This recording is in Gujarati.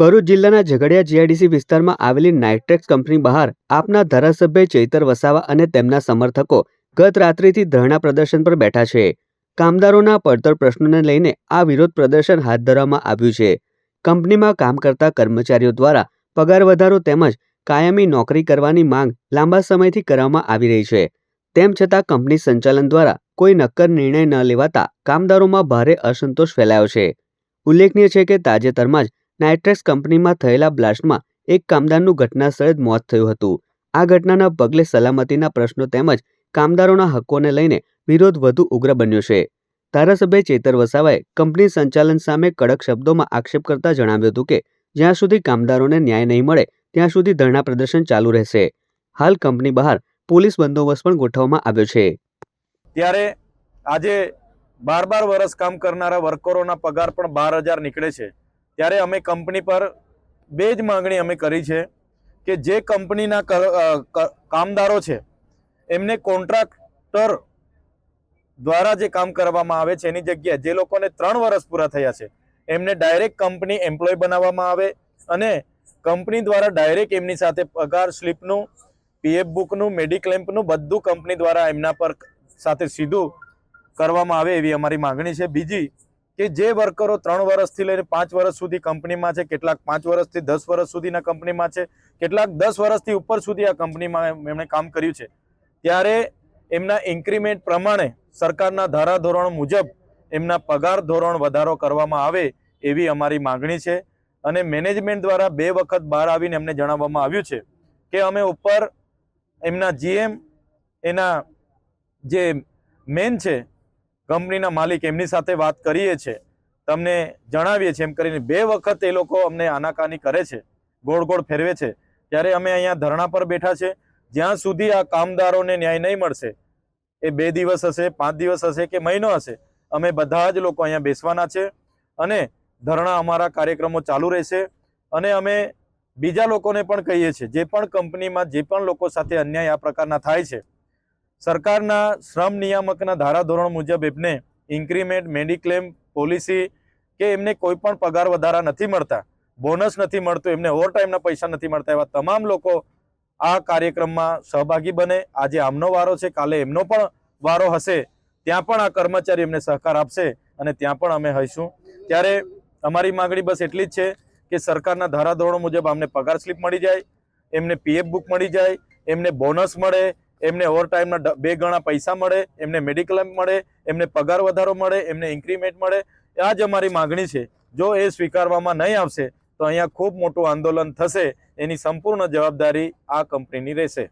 ભરૂચ જિલ્લાના ઝઘડિયા જીઆઈડીસી વિસ્તારમાં આવેલી નાઇટ્રેક્સ કંપની બહાર આપના ધારાસભ્ય ચૈતર વસાવા અને તેમના સમર્થકો ગત રાત્રિથી ધરણા પ્રદર્શન પર બેઠા છે. કામદારોના પડતર પ્રશ્નોને લઈને આ વિરોધ પ્રદર્શન હાથ ધરવામાં આવ્યું છે. કંપનીમાં કામ કરતા કર્મચારીઓ દ્વારા પગાર વધારો તેમજ કાયમી નોકરી કરવાની માંગ લાંબા સમયથી કરવામાં આવી રહી છે. તેમ છતાં કંપની સંચાલન દ્વારા કોઈ નક્કર નિર્ણય ન લેવાતા કામદારોમાં ભારે અસંતોષ ફેલાયો છે. ઉલ્લેખનીય છે કે તાજેતરમાં જ નાઇટ્રેક્સ કંપનીમાં થયેલા બ્લાસ્ટમાં એક કામદારનું ઘટના સ્થળે જ મોત થયું હતું. આ ઘટનાના પગલે સલામતીના પ્રશ્નો તેમજ કામદારોના હક્કોને લઈને વિરોધ વધુ ઉગ્ર બન્યો છે. ધારાસભ્ય ચેતર વસાવાએ કંપની સંચાલન સામે કડક શબ્દોમાં આક્ષેપ કરતા જણાવ્યું હતું કે, જ્યાં સુધી કામદારોને ન્યાય નહીં મળે, ત્યાં સુધી ધરણા પ્રદર્શન ચાલુ રહેશે. હાલ કંપની બહાર પોલીસ બંદોબસ્ત પણ ગોઠવવામાં આવ્યો છે. ત્યારે આજે બાર બાર વર્ષ કામ કરનારા વર્કરોના પગાર પણ બાર હજાર નીકળે છે. ત્યારે અમે કંપની પર બે જ માંગણી અમે કરી છે કે જે કંપનીના કામદારો છે, એમને કોન્ટ્રાક્ટર દ્વારા જે કામ કરવામાં આવે છે, એની જગ્યાએ જે લોકોને ત્રણ વર્ષ પૂરા થયા છે, એમને ડાયરેક્ટ કંપની એમ્પ્લોય બનાવવામાં આવે અને કંપની દ્વારા ડાયરેક્ટ એમની સાથે પગાર સ્લીપનું, પીએફ બુકનું મેડિક્લેમ્પનું બધું કંપની દ્વારા એમના પર સાથે સીધું કરવામાં આવે એવી અમારી માંગણી છે. બીજી કે જે વર્કરો ત્રણ વર્ષથી લઈને પાંચ વર્ષ સુધી કંપનીમાં છે, કેટલાક પાંચ વર્ષથી દસ વર્ષ સુધીના કંપનીમાં છે, કેટલાક દસ વર્ષથી ઉપર સુધી આ કંપનીમાં એમણે કામ કર્યું છે. ત્યારે એમના ઇન્ક્રીમેન્ટ પ્રમાણે સરકારના ધારાધોરણ મુજબ એમના પગાર ધોરણ વધારો કરવામાં આવે એવી અમારી માંગણી છે અને મેનેજમેન્ટ દ્વારા બે વખત બહાર આવીને એમને જણાવવામાં આવ્યું છે કે અમે ઉપર એમના જીએમ એના જે મેન છે કંપનીના માલિક એમની સાથે વાત કરીએ છીએ. તમને જણાવીએ છીએ, એમ કરીને બે વખત એ લોકો અમને આનાકાની કરે છે, ગોળ ગોળ ફેરવે છે. ત્યારે અમે અહીંયા ધરણા પર બેઠા છે. જ્યાં સુધી આ કામદારોને ન્યાય નહીં મળશે, એ બે દિવસ હશે, પાંચ દિવસ હશે કે મહિનો હશે, અમે બધા જ લોકો અહીંયા બેસવાના છે. અને ધરણા અમારા કાર્યક્રમો ચાલુ રહેશે. અને અમે બીજા લોકોને પણ કહીએ છીએ, જે પણ કંપનીમાં જે પણ લોકો સાથે અન્યાય આ પ્રકારના થાય છે સરકારના શ્રમ નિયામકના ધારાધોરણ મુજબ એમને ઇન્ક્રીમેન્ટ, મેડિક્લેમ, પોલિસી કે એમને કોઈ પણ પગાર વધારા નથી મળતા, બોનસ નથી મળતું, એમને ઓવર ટાઈમના પૈસા નથી મળતા એવા તમામ લોકો આ કાર્યક્રમમાં સહભાગી બને. આજે આમનો વારો છે, કાલે એમનો પણ વારો હશે. ત્યાં પણ આ કર્મચારી એમને સહકાર આપશે અને ત્યાં પણ અમે હઈશું. ત્યારે અમારી માગણી બસ એટલી જ છે કે સરકારના ધારાધોરણો મુજબ અમને પગાર સ્લીપ મળી જાય, એમને પીએફ બુક મળી જાય, એમને બોનસ મળે એમને ઓવરટાઈમના બે ગણા પૈસા મળે, એમને મેડિક્લેમ મળે, એમને પગાર વધારો મળે, એમને ઇન્ક્રીમેન્ટ મળે આ જ અમારી માગણી છે. જો એ સ્વીકારવામાં નહીં આવશે, તો અહીંયા ખૂબ મોટું આંદોલન થશે, એની સંપૂર્ણ જવાબદારી આ કંપનીની રહેશે.